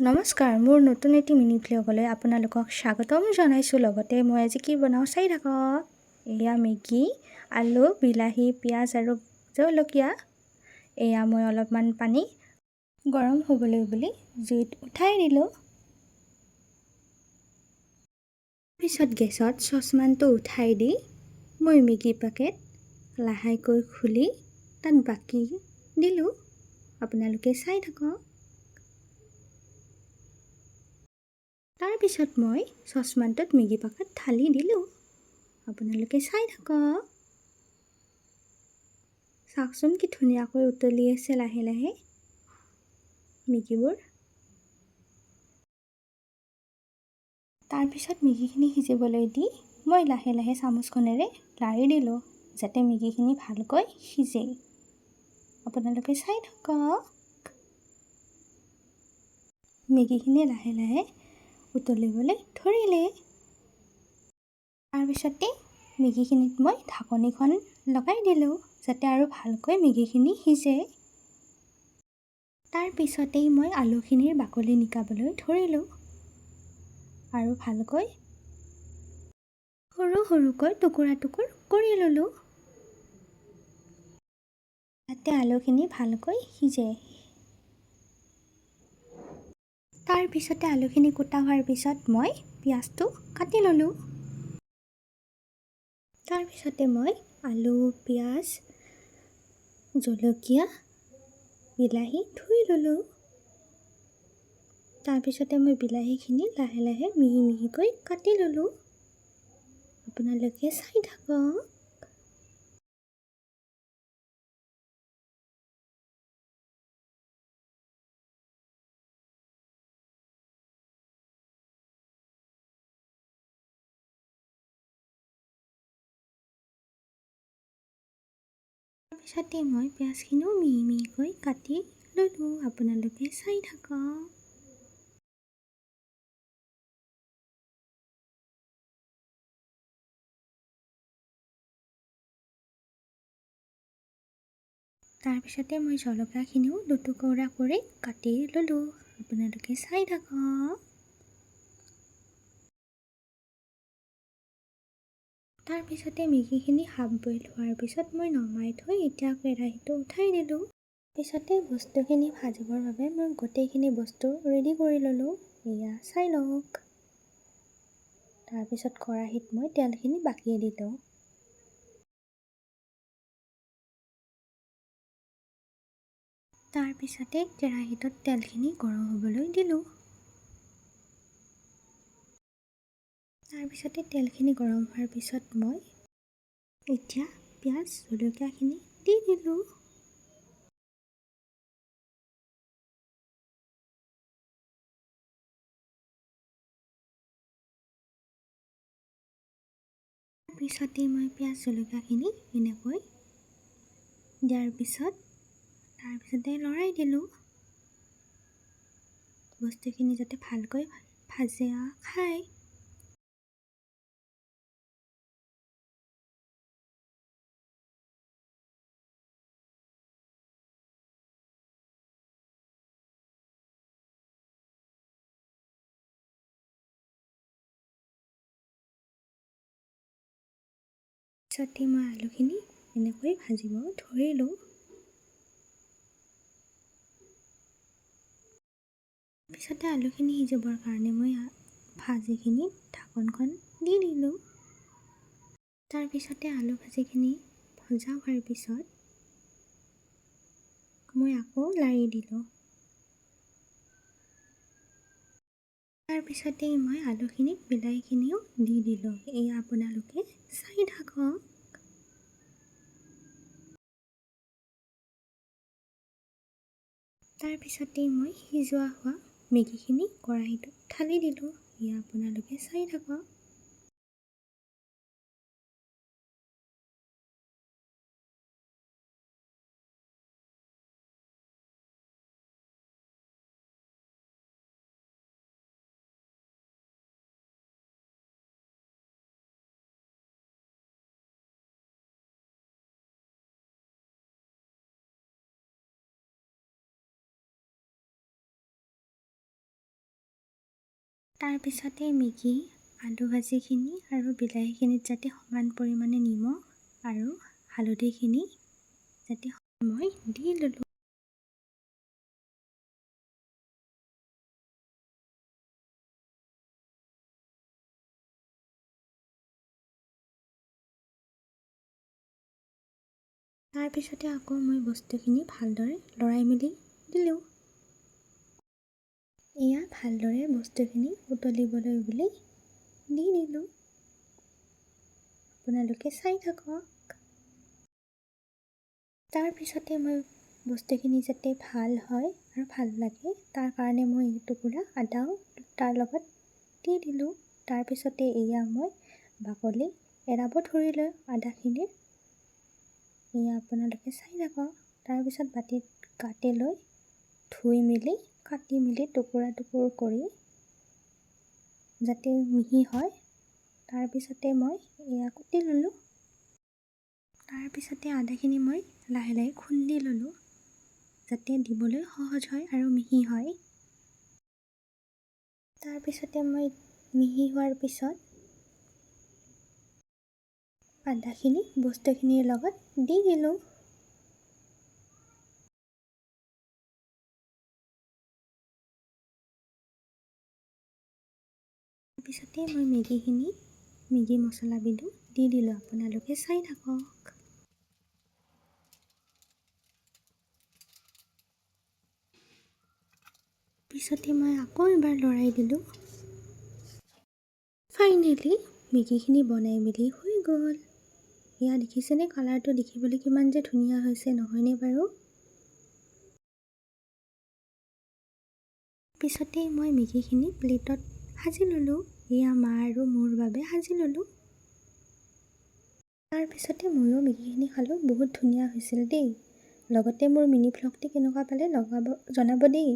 নমস্কাৰ মোৰ নতুন এটি মিনি ভ্লগলৈ আপোনালোকক স্বাগতম জনাইছোঁ। লগতে মই আজি কি বনাওঁ চাই থাকক। এয়া মেগী আলু বিলাহী পিঁয়াজ আৰু জলকীয়া। এয়া মই অলপমান পানী গৰম হ'বলৈ বুলি জুইত উঠাই দিলোঁ পিছত গেছত চচপেনটো উঠাই দি মই মেগী পেকেট লাহেকৈ খুলি তাত বাকি দিলোঁ। আপোনালোকে চাই থাকক। তাৰপিছত মই চচপেনটোত মেগী পেকেট ঢালি দিলোঁ। আপোনালোকে চাই থাকক। চাওকচোন কি ধুনীয়াকৈ উতলি আছে লাহে লাহে মেগীবোৰ। তাৰপিছত মেগীখিনি সিজিবলৈ দি মই লাহে লাহে চামুচখনেৰে লাৰি দিলোঁ যাতে মেগীখিনি ভালকৈ সিজে। আপোনালোকে চাই থাকক। মেগীখিনি লাহে লাহে উতলিবলৈ ধৰিলে। তাৰপিছতে মেগীখিনিত মই ঢাকনিখন লগাই দিলোঁ যাতে আৰু ভালকৈ মেগীখিনি সিজে। তাৰপিছতেই মই আলুখিনিৰ বাকলি নিকাবলৈ ধৰিলোঁ। আৰু ভালকৈ সৰু সৰুকৈ টুকুৰা টুকুৰ কৰি ল'লোঁ। যাতে আলুখিনি ভালকৈ সিজে। তাৰপিছতে আলুখিনি কুটা হোৱাৰ পিছত মই পিঁয়াজটো কাটি ল'লোঁ। তাৰপিছতে মই আলু পিঁয়াজ জলকীয়া বিলাহী ধুই ল'লোঁ। তাৰপিছতে মই বিলাহীখিনি লাহে লাহে মিহি মিহিকৈ কাটি ল'লোঁ। আপোনালোকে চাই থাকক। তাৰপিছতে মই পিঁয়াজখিনিও মিহি মিহিকৈ কাটি ল'লোঁ। আপোনালোকে চাই থাকক। তাৰপিছতে মই জলকীয়াখিনিও দুটুকুৰা কৰি কাটি ল'লোঁ। আপোনালোকে চাই থাকক। তাৰপিছতে মেগীখিনি হাফ বইল হোৱাৰ পিছত মই নমাই থৈ এতিয়া কেৰাহীটো উঠাই দিলোঁ। পিছতে বস্তুখিনি ভাজিবৰ বাবে মই গোটেইখিনি বস্তু ৰেডি কৰি ল'লোঁ। এয়া চাই লওক। তাৰপিছত কেৰাহীত মই তেলখিনি বাকি দিলোঁ তাৰপিছতে কেৰাহীটোত তেলখিনি গৰম হ'বলৈ দিলোঁ। তাৰপিছতে তেলখিনি গৰম হোৱাৰ পিছত মই এতিয়া পিঁয়াজ জলকীয়াখিনি দি দিলোঁ। তাৰপিছতে মই পিঁয়াজ জলকীয়াখিনি এনেকৈ দিয়াৰ পিছত তাৰপিছতে লৰাই দিলোঁ। বস্তুখিনি যাতে ভালকৈ ভাজে খায়। পিছতে মই আলুখিনি এনেকৈ ভাজিব ধৰিলোঁ পিছতে আলুখিনি সিজিবৰ কাৰণে মই ভাজিখিনিত ঢাকনখন দি দিলোঁ। তাৰপিছতে আলু ভাজিখিনি ভজা হোৱাৰ পিছত মই আকৌ লাৰি দিলোঁ। তাৰপিছতেই মই আলুখিনিত বিলাহীখিনিও দি দিলোঁ। এয়া আপোনালোকে চাই থাকক। তাৰপিছতেই মই সিজোৱা হোৱা মেগীখিনি কেৰাহীটোত ঢালি দিলোঁ। এয়া আপোনালোকে চাই থাকক। তাৰপিছতে মেগী আলু ভাজিখিনি আৰু বিলাহীখিনিত যাতে সমান পৰিমাণে নিমখ আৰু হালধিখিনি যাতে মই দি ল'লোঁ। তাৰপিছতে আকৌ মই বস্তুখিনি ভালদৰে লৰাই মেলি দিলোঁ। এয়া ভালদৰে বস্তুখিনি উতলিবলৈ বুলি দি দিলোঁ। আপোনালোকে চাই থাকক। তাৰপিছতে মই বস্তুখিনি যাতে ভাল হয় আৰু ভাল লাগে তাৰ কাৰণে মই এটুকুৰা আদাও তাৰ লগত দি দিলোঁ। তাৰপিছতে এয়া মই বাকলি এৰাব ধৰিলোঁ আদাখিনিৰ। এয়া আপোনালোকে চাই থাকক। তাৰপিছত বাতিত কাটি লৈ ধুই মেলি কাটি মেলি টুকুৰা টুকুৰ কৰি যাতে মিহি হয় তাৰপিছতে মই এয়া কুটি ল'লোঁ। তাৰপিছতে আদাখিনি মই লাহে লাহে খুন্দি ল'লোঁ যাতে দিবলৈ সহজ হয় আৰু মিহি হয়। তাৰপিছতে মই মিহি হোৱাৰ পিছত আদাখিনি বস্তুখিনিৰ লগত দি দিলোঁ। তাৰপিছতে মই মেগীখিনি মেগী মছলাবিধো দি দিলোঁ। আপোনালোকে চাই থাকক। পিছতে মই আকৌ এবাৰ লৰাই দিলোঁ। ফাইনেলি মেগীখিনি বনাই মেলি হৈ গ'ল। এয়া দেখিছেনে? কালাৰটো দেখিবলৈ কিমান যে ধুনীয়া হৈছে নহয়নে বাৰু? পিছতে মই মেগীখিনি প্লেটত সাজি ল'লোঁ। এয়া মা আৰু মোৰ বাবে সাজি ল'লোঁ। তাৰপিছতে ময়ো মেগীখিনি খালোঁ বহুত ধুনীয়া হৈছিল দেই। লগতে মোৰ মিনি ভ্লগটো কেনেকুৱা পালে লগাব জনাব দেই।